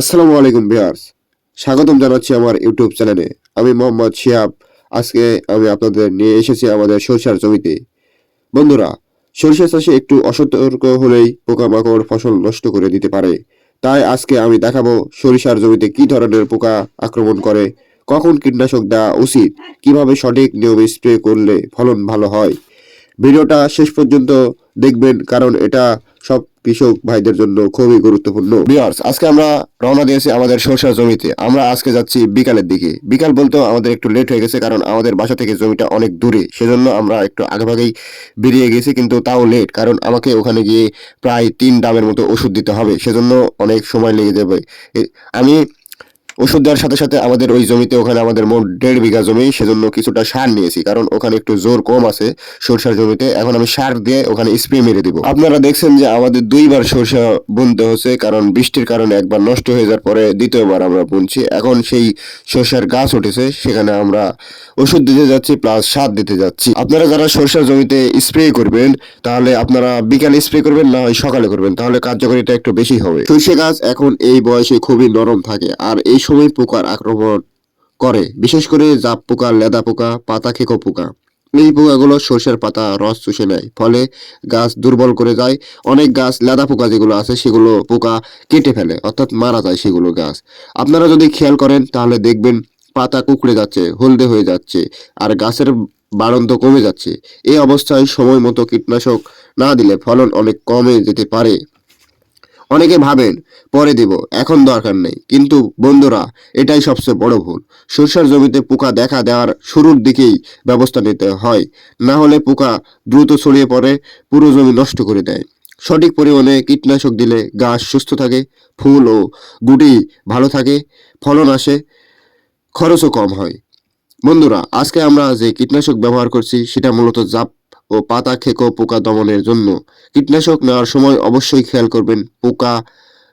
আসসালামু আলাইকুম বিহার্স স্বাগতম জানাচ্ছি আমার ইউটিউব চ্যানেলে। আমি মোহাম্মদ শিহাব। আজকে আমি আপনাদের নিয়ে এসেছি আমাদের সরিষার জমিতে। বন্ধুরা, সরিষা চাষে একটু অসতর্ক হলেই পোকামাকড় ফসল নষ্ট করে দিতে পারে। তাই আজকে আমি দেখাবো সরিষার জমিতে কি ধরনের পোকা আক্রমণ করে, কখন কীটনাশক দেওয়া উচিত, কীভাবে সঠিক নিয়মে স্প্রে করলে ফলন ভালো হয়। ভিডিওটা শেষ পর্যন্ত দেখবেন, কারণ এটা সব কৃষক ভাইদের জন্য খুবই গুরুত্বপূর্ণ। বিয়ার্স আজকে আমরা রওনা দিয়েছি আমাদের সরষার জমিতে। আমরা আজকে যাচ্ছি বিকালের দিকে। বিকাল বলতেও আমাদের একটু লেট হয়ে গেছে কারণ আমাদের বাসা থেকে জমিটা অনেক দূরে। সেজন্য আমরা একটু আগেভাগেই বেরিয়ে গেছি, কিন্তু তাও লেট কারণ আমাকে ওখানে গিয়ে প্রায় তিন দামের মতো ওষুধ দিতে হবে। সেজন্য অনেক সময় লেগে যাবে। আমি ওষুধ দেওয়ার সাথে সাথে আমাদের ওই জমিতে ওখানে আমাদের মোট দেড় বিঘা জমি, সেজন্য কিছুটা সার নিয়েছি। কারণ ওখানে একটু জোর কম আছে সরষার জমিতে। এখন আমি সার দিয়ে ওখানে স্প্রে মেরে দিব। আপনারা দেখছেন যে আমাদের দুইবার সরষা বুনতে হচ্ছে, কারণ বৃষ্টির কারণে একবার নষ্ট হয়ে যাওয়ার পরে দ্বিতীয়বার আমরা বুনছি। এখন সেই সরষার গাছ উঠেছে, সেখানে আমরা ওষুধ দিতে যাচ্ছি প্লাস সার দিতে যাচ্ছি। আপনারা যারা সরষার জমিতে স্প্রে করবেন, তাহলে আপনারা বিকালে স্প্রে করবেন, না হয় সকালে করবেন? তাহলে কার্যকারিতা একটু বেশি হবে। সরষে গাছ এখন এই বয়সে খুবই নরম থাকে, আর এই সময় পোকার আক্রমণ করে। বিশেষ করে জাপ পোকা, লেদা পোকা, পাতা খেকো পোকা। এই পোকাগুলো সর্ষের পাতা, রস চুষে নেয়। ফলে গাছ দুর্বল করে যায়। অনেক গাছ লেদা পোকা যেগুলো আছে, সেগুলো পোকা কেটে ফেলে, অর্থাৎ মারা যায় সেগুলো গাছ। আপনারা যদি খেয়াল করেন, তাহলে দেখবেন পাতা কুকড়ে যাচ্ছে, হলদে হয়ে যাচ্ছে, আর গাছের বাড়ন্ত কমে যাচ্ছে। এই অবস্থায় সময় মতো কীটনাশক না দিলে ফলন অনেক কমে যেতে পারে। অনেকে ভাবেন, পরে দেব, এখন দরকার নেই। কিন্তু বন্ধুরা, এটাই সবচেয়ে বড় ভুল। সরষার জমিতে পোকা দেখা দেওয়ার শুরুর দিকেই ব্যবস্থা নিতে হয়। না হলে পোকা দ্রুত ছড়িয়ে পড়ে, পুরো জমি নষ্ট করে দেয়। সঠিক পরিমাণে কীটনাশক দিলে গাছ সুস্থ থাকে, ফুল ও গুটি ভালো থাকে, ফলন আসে, খরচও কম হয়। বন্ধুরা, আজকে আমরা যে কীটনাশক ব্যবহার করছি, সেটা মূলত জাপ ও পাতা খেকো পোকা দমনের জন্য। কীটনাশক নেওয়ার সময় অবশ্যই খেয়াল করবেন পোকা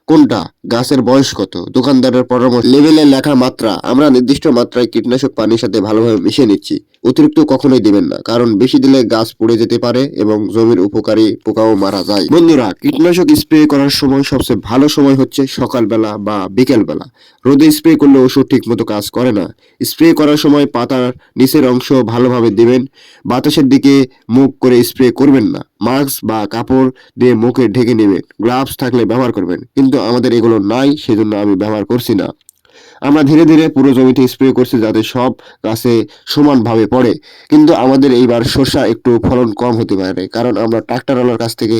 কোনটা? গাছের বয়স কত? দোকানদারের পরামর্শ লেভেলে লেখা মাত্রা। আমরা নির্দিষ্ট মাত্রায় কীটনাশক পানির সাথে ভালোভাবে মিশিয়ে নিচ্ছি। অতিরিক্ত কখনোই দিবেন না, কারণ বেশি দিলে গাছ পড়ে যেতে পারে এবং জমির উপকারী পোকাও মারা যায়। বন্ধুরা, কীটনাশক স্প্রে করার সময় সবচেয়ে ভালো সময় হচ্ছে সকালবেলা বা বিকেলবেলা। রোদে স্প্রে করলে ওষুধ ঠিক মতো কাজ করে না। স্প্রে করার সময় পাতার নিচের অংশ ভালোভাবে দিবেন। বাতাসের দিকে মুখ করে স্প্রে করবেন না। মাস্ক বা কাপড় দিয়ে মুখে ঢেকে নেবেন। গ্লাভস থাকলে ব্যবহার করবেন। কিন্তু আমাদের এগুলো নাই, সেজন্য আমি ব্যবহার করছি না। আমরা ধীরে ধীরে পুরো জমিতে স্প্রে করছি যাতে সব গাছে সমানভাবে পড়ে। কিন্তু আমাদের এইবার শসা একটু ফলন কম হতে পারে, কারণ আমরা ট্রাক্টরওয়ালার কাছ থেকে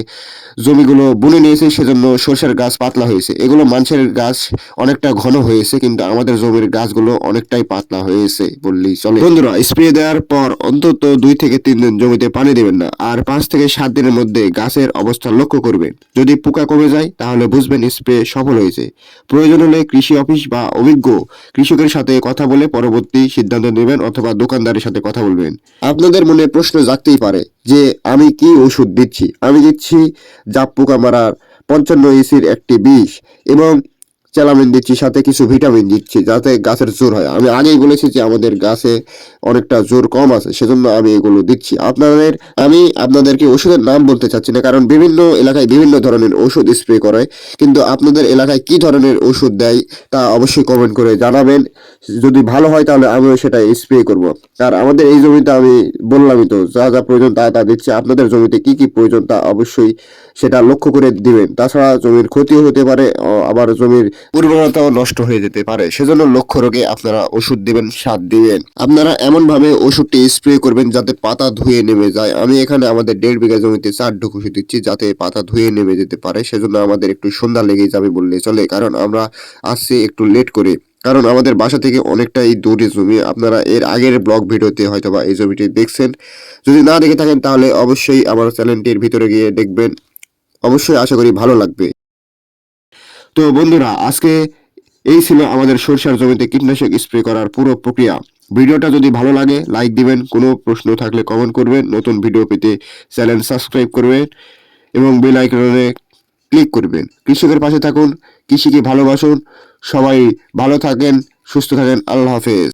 জমিগুলো বুনে নিয়েছি, সেজন্য সরষের গাছ পাতলা হয়েছে। এগুলো মানুষের গাছ অনেকটা ঘন হয়েছে, কিন্তু আমাদের জমির গাছগুলো অনেকটাই পাতলা হয়েছে বললেই চলে। বন্ধুরা স্প্রে দেওয়ার পর অন্তত দুই থেকে তিন দিন জমিতে পানি দেবেন না, আর পাঁচ থেকে সাত দিনের মধ্যে গাছের অবস্থা লক্ষ্য করবেন। যদি পোকা কমে যায়, তাহলে বুঝবেন স্প্রে সফল হয়েছে। প্রয়োজন হলে কৃষি অফিস বা অভিজ্ঞ কৃষকের সাথে কথা বলে পরবর্তী সিদ্ধান্ত নেবেন অথবা দোকানদারের সাথে কথা বলবেন। আপনাদের মনে প্রশ্ন জাগতেই পারে যে, আমি কি ওষুধ দিচ্ছি? আমি দিচ্ছি জাপ পোকা মারার পঞ্চান্ন ইসির একটি বিষ এবং চ্যালামিন দিচ্ছি, সাথে কিছু ভিটামিন দিচ্ছি, যাতে গাছের জোর হয়। আমি আগেই বলেছি যে আমাদের গাছে অনেকটা জোর কম আছে, সেজন্য আমি এগুলো দিচ্ছি। আপনাদের আমি আপনাদেরকে ওষুধের নাম বলতে চাচ্ছি না, কারণ বিভিন্ন এলাকায় বিভিন্ন ধরনের ওষুধ স্প্রে করে। কিন্তু আপনাদের এলাকায় কি ধরনের ওষুধ দেয়, তা অবশ্যই কমেন্ট করে জানাবেন। যদি ভালো হয়, তাহলে আমিও সেটা স্প্রে করব। আর আমাদের এই জমিতে আমি বললামই তো, যা যা প্রয়োজন তা তা দিচ্ছি। আপনাদের জমিতে কি কি প্রয়োজন তা অবশ্যই সেটা লক্ষ্য করে দিবেন। তাছাড়া জমির ক্ষতিও হতে পারে, আবার জমির উর্বরতাও নষ্ট হয়ে যেতে পারে। সেজন্য লক্ষ্য রোগে আপনারা ওষুধ দিবেন সার দিবেন। আপনারা এমন ভাবে ওষুধটি স্প্রে করবেন যাতে পাতা ধুয়ে নেমে যায়। আমি এখানে আমাদের দেড় বিঘা জমিতে চার ঢুক ওষুধ দিচ্ছি যাতে পাতা ধুয়ে নেমে যেতে পারে। সেজন্য আমাদের একটু সন্ধ্যা লেগে যাবে বললে চলে, কারণ আমরা আসছি একটু লেট করে। কারণ আমাদের বাসা থেকে অনেকটাই দূরে জমি। আপনারা এর আগের ব্লগ ভিডিওতে হয়তোবা এই জমিটি দেখছেন। যদি না দেখে থাকেন তাহলে অবশ্যই আমার চ্যানেলটির ভিতরে গিয়ে দেখবেন। অবশ্যই আশা করি ভালো লাগবে। তো বন্ধুরা, আজকে এই ছিল আমাদের সরষার জমিতে কীটনাশক স্প্রে করার পুরো প্রক্রিয়া। ভিডিওটা যদি ভালো লাগে লাইক দিবেন। কোনো প্রশ্ন থাকলে কমেন্ট করবেন। নতুন ভিডিও পেতে চ্যানেল সাবস্ক্রাইব করবেন এবং বেল আইকনে ক্লিক করবেন। কৃষকের পাশে থাকুন, কৃষিকে ভালোবাসুন। সবাই ভালো থাকেন, সুস্থ থাকেন। আল্লাহ হাফেজ।